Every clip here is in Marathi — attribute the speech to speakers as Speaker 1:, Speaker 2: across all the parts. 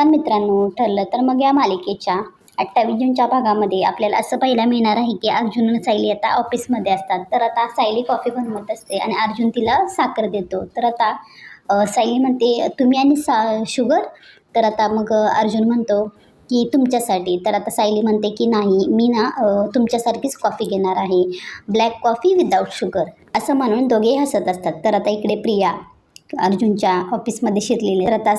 Speaker 1: तर मित्रांनो ठरलं तर मग या मालिकेच्या अठ्ठावीस जूनच्या भागामध्ये आपल्याला असं पाहायला मिळणार आहे की अर्जुन आणि सायली आता ऑफिसमध्ये असतात. तर आता सायली कॉफी बनवत असते आणि अर्जुन तिला साखर देतो. तर आता सायली म्हणते तुम्ही आणि सा शुगर? तर आता मग अर्जुन म्हणतो की तुमच्यासाठी. तर आता सायली म्हणते की नाही मी ना तुमच्यासारखीच कॉफी घेणार आहे. ब्लॅक कॉफी विदाऊट शुगर असं म्हणून दोघेही हसत असतात. तर आता इकडे प्रिया अर्जुनच्या ऑफिसमध्ये शिरलेले. तर आता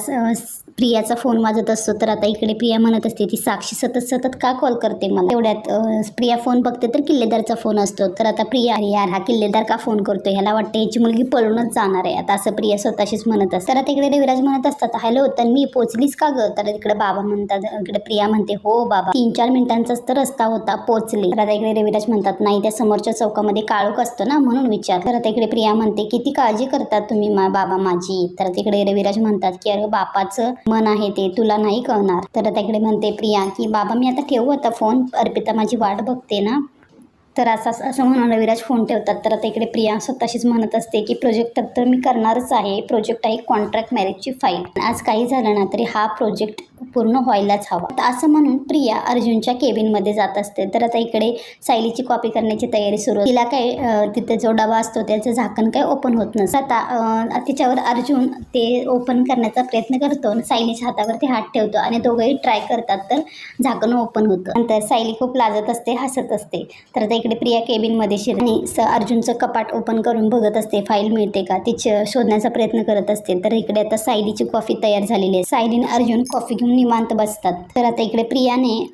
Speaker 1: प्रियाचा फोन वाजत असतो तर आता इकडे प्रिया म्हणत असते ती साक्षी सतत सतत का कॉल करते मला? तेवढ्यात प्रिया फोन बघते तर किल्लेदारचा फोन असतो. तर आता प्रिया यार हा किल्लेदार का फोन करतो ह्याला वाटतं याची मुलगी पळूनच जाणार आहे. आता असं प्रिया स्वतःशीच म्हणत असते. तर आता इकडे रविराज म्हणत असतात हॅलो तर मी पोचलीच का ग? तर इकडे बाबा म्हणतात इकडे प्रिया म्हणते हो बाबा. तीन चार मिनिटांचाच तर रस्ता होता पोचले तर आता इकडे रविराज म्हणतात नाही त्या समोरच्या चौकामध्ये काळोख असतो ना? म्हणून विचार तर आता इकडे प्रिया म्हणते किती काळजी करतात तुम्ही मा बाबा माझी. तर तिकडे रविराज म्हणतात की अरे बापाचं मन आहे ते तुला नाही कळणार. तर तिकडे म्हणते प्रिया की बाबा मी आता ठेवू आता फोन अर्पिता माझी वाट बघते ना. तर असं असं म्हणून रविराज फोन ठेवतात. तर आता इकडे प्रिया स्वतःशीच म्हणत असते की प्रोजेक्ट तर मी करणारच आहे. प्रोजेक्ट आहे कॉन्ट्रॅक्ट मॅरेजची फाईल आज काही झालं ना तरी हा प्रोजेक्ट पूर्ण व्हायलाच हवा. तर असं म्हणून प्रिया अर्जुनच्या केबिनमध्ये जात असते. तर आता इकडे सायलीची कॉपी करण्याची तयारी सुरू तिला काय तिथे जो डबा असतो त्याचं झाकण काय ओपन होत नसतं. आता तिच्यावर अर्जुन ते ओपन करण्याचा प्रयत्न करतो आणि सायलीच्या हातावरती हात ठेवतो आणि दोघंही ट्राय करतात तर झाकण ओपन होतं. नंतर सायली खूप लाजत असते हसत असते. तर आता इकडे प्रिया केबिनमध्ये शिर आणि स अर्जुनचं कपाट ओपन करून बघत असते. फाईल मिळते का? तिचे शोधण्याचा प्रयत्न करत असते. तर इकडे आता सायलीची कॉफी तयार झालेली आहे. सायलीन अर्जुन कॉफी घेऊन निवांत बसतात. तर आता इकडे प्रियाने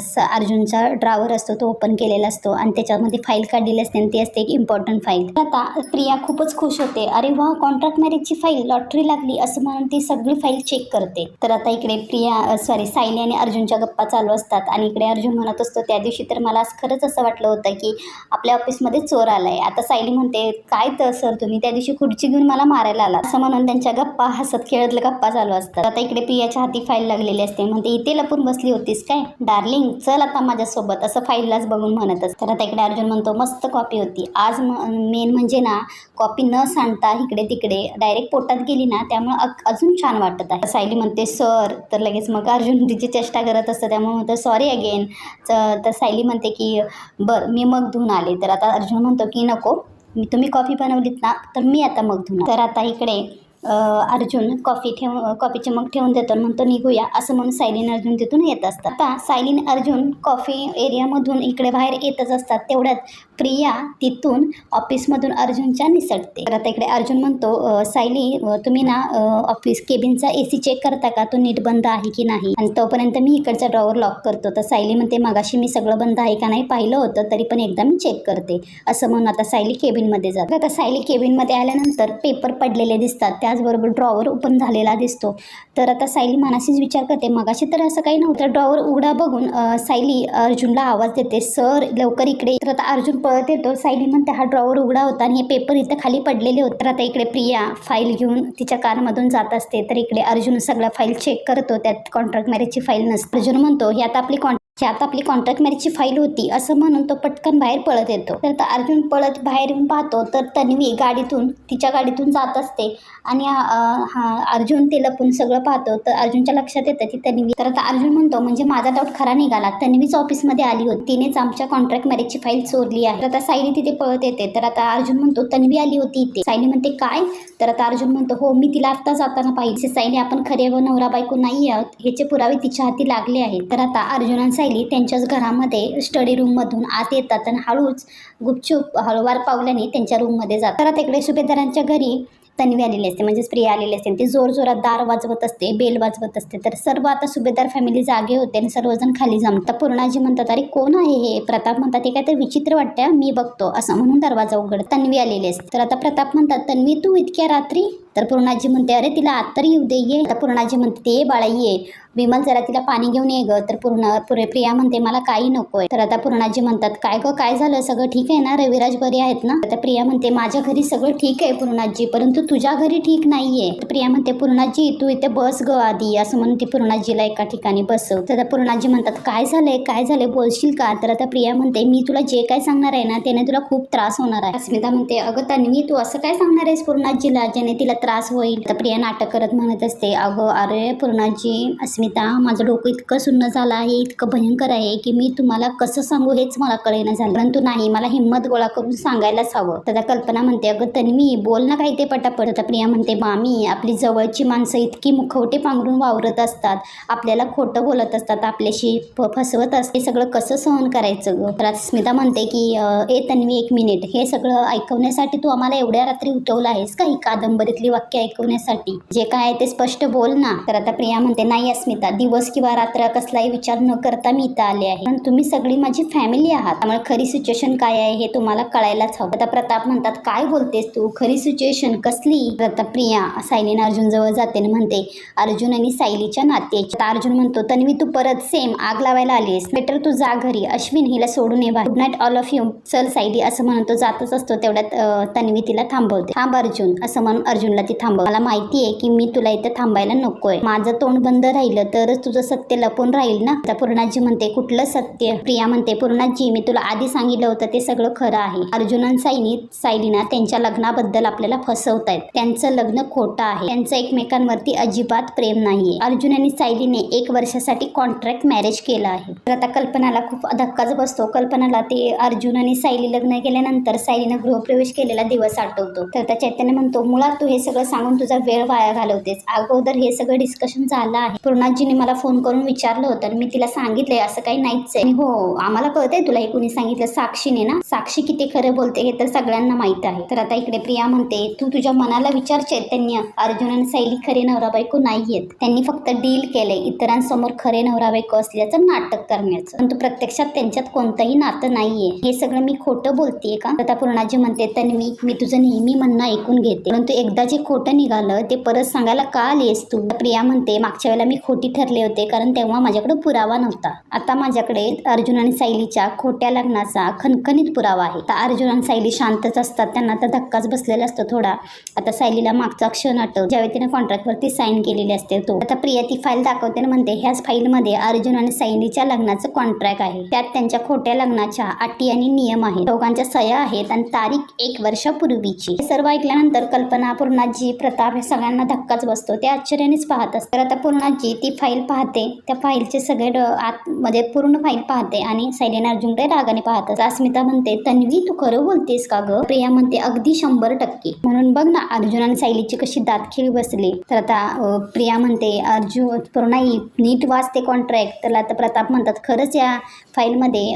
Speaker 1: स- अर्जुनचा ड्रावर असतो तो ओपन केलेला असतो आणि त्याच्यामध्ये फाईल काढलेली असते आणि ती असते एक इम्पॉर्टंट फाईल तर आता प्रिया खूपच खुश होते. अरे वा कॉन्ट्रॅक्ट मॅरेजची फाईल लॉटरी लागली असं म्हणून ती सगळी फाईल चेक करते. तर आता इकडे प्रिया सॉरी सायली आणि अर्जुनच्या गप्पा चालू असतात. आणि इकडे अर्जुन म्हणत असतो त्या दिवशी तर मला खरंच असं वाटलं होतं की आपल्या ऑफिसमध्ये चोर आला आहे आता सायली म्हणते काय तर सर तुम्ही? त्या दिवशी खुर्ची घेऊन मला मारायला आला असं म्हणून त्यांच्या गप्पा हसत खेळत गप्पा चालू असतात. आता इकडे पियाच्या हाती फाईल लागलेली असते. म्हणते इथे लपून बसली होतीस काय? डार्लिंग चल आता माझ्यासोबत. असं फाईललाच बघून म्हणत असत. तर आता इकडे अर्जुन म्हणतो मस्त कॉपी होती. आज मेन म्हणजे ना कॉपी न सांडता इकडे तिकडे डायरेक्ट पोटात गेली ना त्यामुळे अजून छान वाटत आहे. सायली म्हणते सर. तर लगेच मग अर्जुन तिची चेष्टा करत असतं. त्यामुळे म्हणतो सॉरी अगेन तर सायली म्हणते की बरं मी मग धुवून आले. तर आता अर्जुन म्हणतो की नको मी तुम्ही कॉफी बनवलीत ना तर मी आता मग धुवून तर आता इकडे अर्जुन कॉफी ठेव कॉफीचे मग ठेवून देतो आणि म्हणतो निघूया. असं म्हणून सायलीन अर्जुन तिथून येत असतात. आता सायलीन अर्जुन कॉफी एरियामधून इकडे बाहेर येतच असतात. तेवढ्यात प्रिया तिथून ऑफिसमधून अर्जुनच्या निसटते. तर आता इकडे अर्जुन म्हणतो सायली तुम्ही ना ऑफिस केबिनचा ए सी चेक करता का? तो नीट बंद आहे की नाही? आणि तोपर्यंत मी इकडचा ड्रॉवर लॉक करतो. तर सायली म्हणते मागाशी मी सगळं बंद आहे का नाही पाहिलं होतं तरी पण एकदा मी चेक करते. असं म्हणून आता सायली केबिनमध्ये जाते. आता सायली केबिनमध्ये आल्यानंतर पेपर पडलेले दिसतात. त्याचबरोबर ड्रॉवर ओपन झालेला दिसतो. तर आता सायली मनाशीच विचार करते मगाशी तर असं काही नव्हतं. ड्रॉवर उघडा बघून सायली अर्जुनला आवाज देते सर लवकर इकडे तर आता अर्जुन पळत येतो. सायली म्हणते हा ड्रॉवर उघडा होता आणि हे पेपर इथं खाली पडलेले होते. तर आता इकडे प्रिया फाईल घेऊन तिच्या कारमधून जात असते. तर इकडे अर्जुन सगळ्या फाईल चेक करतो. त्यात कॉन्ट्रॅक्ट मॅरेजची फाईल नसते. अर्जुन म्हणतो ही आता आपली कॉन्ट्रॅक्ट ह्यात आपली कॉन्ट्रॅक्ट मॅरेजची फाईल होती असं म्हणून तो पटकन बाहेर पळत येतो. तर आता अर्जुन पळत बाहेर येऊन पाहतो तर तन्वी गाडीतून तिच्या गाडीतून जात असते. आणि हा अर्जुन ते लपून सगळं पाहतो. तर अर्जुनच्या लक्षात येतं ती तन्वी तर आता अर्जुन म्हणतो म्हणजे माझा डाऊट खरा निघाला. तन्वीच ऑफिसमध्ये आली होती. तिनेच आमच्या कॉन्ट्रॅक्ट मॅरेजची फाईल चोरली आहे. तर आता सायली तिथे पळत येते. तर आता अर्जुन म्हणतो तन्वी आली होती इथे. सायली म्हणते काय? तर आता अर्जुन म्हणतो हो मी तिला आत्ता जाताना पाहिजे सायली आपण खरे व नवरा बायको नाही आहोत. ह्याचे पुरावे तिच्या हाती लागले आहेत. तर आता अर्जुन आणि सायली त्यांच्याच घरामध्ये स्टडी रूममधून आत येतात आणि हळूच गुपचूप हळूवार पावल्याने त्यांच्या रूममध्ये जातात. तर तिकडे इकडे सुभेदारांच्या घरी तन्वी आलेली असते म्हणजेच प्रिया आलेली असते. ती जोर जोरात दार वाजवत असते बेल वाजवत असते. तर सर्व आता सुभेदार फॅमिली जागे होते आणि सर्वजण खाली जमतात पूर्णाजी म्हणतात अरे कोण आहे हे? प्रताप म्हणतात हे काय तर विचित्र वाटतं मी बघतो. असं म्हणून दरवाजा उघड तन्वी आलेली असते. तर आता प्रताप म्हणतात तन्वी तू इतक्या रात्री तर पूर्णाजी म्हणते अरे तिला आत तरी येऊ दे ये. आता पूर्णाजी म्हणते ते बाळा ये. विमल जरा तिला पाणी घेऊन ये ग. तर पूर्ण पुरे प्रिया म्हणते मला काही नकोय तर आता पूर्णाजी म्हणतात काय ग काय झालं? सगळं ठीक आहे ना? रविराज बरे आहेत ना? आता प्रिया म्हणते माझ्या घरी सगळं ठीक आहे पूर्णाजी परंतु तुझ्या घरी ठीक नाहीये. तर प्रिया म्हणते पूर्णाजी तू इथे बस ग आधी. असं म्हणून ती पूर्णाजीला एका ठिकाणी बसव. तर पूर्णाजी म्हणतात काय झालंय? काय झालंय? बोलशील का? तर आता प्रिया म्हणते मी तुला जे काय सांगणार आहे ना त्याने तुला खूप त्रास होणार आहे. अस्मिता म्हणते अगं तन्वी तू असं काय सांगणार आहेस पूर्णाजीला ज्याने तिला त्रास होईल तर प्रिया नाटक करत म्हणत असते अगं अरे पूर्णाजी अस्मिता माझं डोकं इतकं सुन्न झालं आहे इतकं भयंकर आहे की मी तुम्हाला कसं सांगू हेच मला कळेना झालं. परंतु नाही मला हिंमत गोळा करून सांगायलाच हवं. तर कल्पना म्हणते अगं तन्वी बोल ना काही ते पटापट. तर प्रिया म्हणते मामी आपली जवळची माणसं इतकी मुखवटे पांघरून वावरत असतात आपल्याला खोटं बोलत असतात आपल्याशी फ- फसवत असते हे सगळं कसं सहन करायचं गं? तर अस्मिता म्हणते की ए तन्वी एक मिनिट हे सगळं ऐकवण्यासाठी तू आम्हाला एवढ्या रात्री उठवलं आहेस का? ही कादंबरीतली वाक्य ऐकवण्यासाठी. जे काय आहे ते स्पष्ट बोल ना. तर आता प्रिया म्हणते नाही अस्मिता दिवस किंवा रात्र कसलाही विचार न करता मी इथं आले आहे. पण तुम्ही सगळी माझी फॅमिली आहात. त्यामुळे खरी सिच्युएशन काय आहे हे तुम्हाला कळायलाच हवं. आता प्रताप म्हणतात काय बोलतेस तू? खरी सिच्युएशन कसली? आता प्रिया सायलीन अर्जुन जवळ जाते आणि म्हणते अर्जुन आणि सायलीच्या नात्याची. अर्जुन म्हणतो तन्वी तू परत सेम आग लावायला आलीस बेटर तू जा घरी. अश्विन हिला सोडून ये good night all of you चल सायली असं म्हणून तो जातच असतो. तेवढ्यात तन्वी तिला थांबवते. थांब अर्जुन असं म्हणून अर्जुन अर्जुनला ती थांबव. मला माहिती आहे की मी तुला इथं थांबायला नकोय. माझं तोंड बंद राहिलं तरच तुझं सत्य लपून राहील ना? आता पूर्णाजी म्हणते कुठलं सत्य? प्रिया म्हणते पूर्णाजी मी तुला आधी सांगितलं होतं ते सगळं खरं आहे. अर्जुनन साईनी सायलीना त्यांच्या लग्नाबद्दल आपल्याला फसवतायत. त्यांचं लग्न खोटं आहे. त्यांचं एकमेकांवरती अजिबात प्रेम नाहीये. अर्जुन आणि सायलीने एक वर्षासाठी कॉन्ट्रॅक्ट मॅरेज केलं आहे. तर आता कल्पनाला खूप धक्काच बसतो. कल्पनाला ते अर्जुन आणि सायली लग्न केल्यानंतर सायलीनं गृहप्रवेश केलेला दिवस आठवतो. तर त्या चैतन्य म्हणतो मुळात तू हे सगळं सांगून तुझा वेळ वाया घालवतेस. अगोदर हे सगळं डिस्कशन झालं आहे. पूर्णाजीने मला फोन करून विचारलं होतं आणि मी तिला सांगितलंय असं काही नाहीच आहे हो आम्हाला कळतंय तुला हे कुणी सांगितलं. साक्षीने ना? साक्षी किती खरं बोलते हे तर सगळ्यांना माहीत आहे. तर आता इकडे प्रिया म्हणते तू तुझ्या मनाला विचार चैतन्य. अर्जुन आणि सैली खरे नवरा बायको नाहीयेत. त्यांनी फक्त डील केलंय. इतरांसमोर खरे नवरा बायको असल्याचं नाटक करण्याचं. परंतु प्रत्यक्षात त्यांच्यात कोणतंही नातं नाहीये. हे सगळं मी खोटं बोलतेय का? तर आता पूर्णाजी म्हणते तन्वी मी तुझं नेहमी म्हणणं ऐकून घेते. परंतु एकदा जे खोटं निघालं ते परत सांगायला का आलीस तू? प्रिया म्हणते मागच्या वेळेला मी खोटी ठरले होते कारण तेव्हा माझ्याकडे पुरावा नव्हता. आता माझ्याकडे अर्जुन आणि सायलीच्या खोट्या लग्नाचा खणखणीत पुरावा आहे. आता अर्जुन आणि सायली शांतच असतात त्यांना आता धक्काच बसलेला असतो थोडा. आता सायलीला मागचा क्षण आठव. ज्यावेळी तिने कॉन्ट्रॅक्टवरती साईन केलेली असते तो. आता प्रिया ती फाईल दाखवते आणि म्हणते ह्याच फाईलमध्ये अर्जुन आणि सायलीच्या लग्नाचं कॉन्ट्रॅक्ट आहे. त्यात त्यांच्या खोट्या लग्नाच्या अटी आणि नियम आहेत. दोघांच्या सह्या आहेत आणि तारीख एक वर्षापूर्वीची. हे सर्व ऐकल्यानंतर कल्पना पूर्णाजी प्रताप हे सगळ्यांना धक्काच बसतो. ते आश्चर्यानेच पाहत असतात. तर आता पूर्णाजी ती फाईल पाहते. त्या फाईलचे सगळे ड- आतमध्ये पूर्ण फाईल पाहते आणि सायलीन अर्जुनकडे रागाने पाहत असतात. अस्मिता म्हणते तन्वी तू खरं बोलतेस का ग? प्रिया म्हणते अगदी शंभर टक्के. म्हणून बघ ना अर्जुन आणि सायलीची कशी दातखिळी बसली. तर आता प्रिया म्हणते अर्जुन पूर्णाई नीट वाचते कॉन्ट्रॅक्ट तर आता प्रताप म्हणतात खरंच या फाईलमध्ये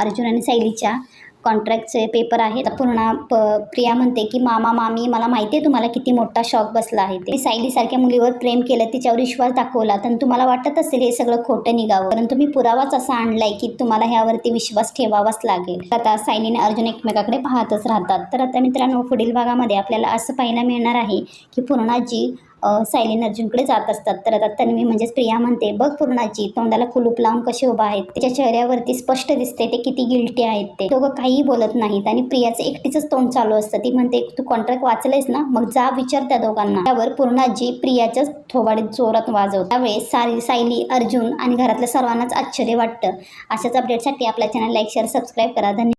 Speaker 1: अर्जुन आणि सायलीच्या कॉन्ट्रॅक्टचे पेपर आहेत. पूर्ण प प्रिया म्हणते की मामा मामी मला माहिती आहे तुम्हाला किती मोठा शॉक बसला आहे. ते सायलीसारख्या मुलीवर प्रेम केलं तिच्यावर विश्वास दाखवला तर तुम्हाला वाटत असेल हे सगळं खोटं निघावं परंतु मी पुरावाच असा आणलाय की तुम्हाला ह्यावरती विश्वास ठेवावाच लागेल. आता सायलीने अर्जुन एकमेकाकडे पाहतच राहतात. तर आता मित्रांनो पुढील भागामध्ये आपल्याला असं पाहायला मिळणार आहे की पूर्णाजी जी सायलीन अर्जुनकडे जात असतात. तर आता तन्वी म्हणजेच प्रिया म्हणते बघ पूर्णाची तोंडाला कुलूप लावून कसे उभा आहेत? त्याच्या चेहऱ्यावरती स्पष्ट दिसते ते किती गिल्टी आहेत ते. दोघं काहीही बोलत नाहीत आणि प्रियाचं एकटीच तोंड चालू असतं. ती म्हणते तू कॉन्ट्रॅक्ट वाचलंयस ना? मग जा विचार त्या दोघांना. त्यावर पूर्णाजी प्रियाच्याच थोबाडीत जोरात वाजवत. त्यावेळेस सारी सायली अर्जुन आणि घरातल्या सर्वांनाच आश्चर्य वाटतं. अशाच अपडेटसाठी आपल्या चॅनल लाईक शेअर सबस्क्राईब करा. धन्यवाद.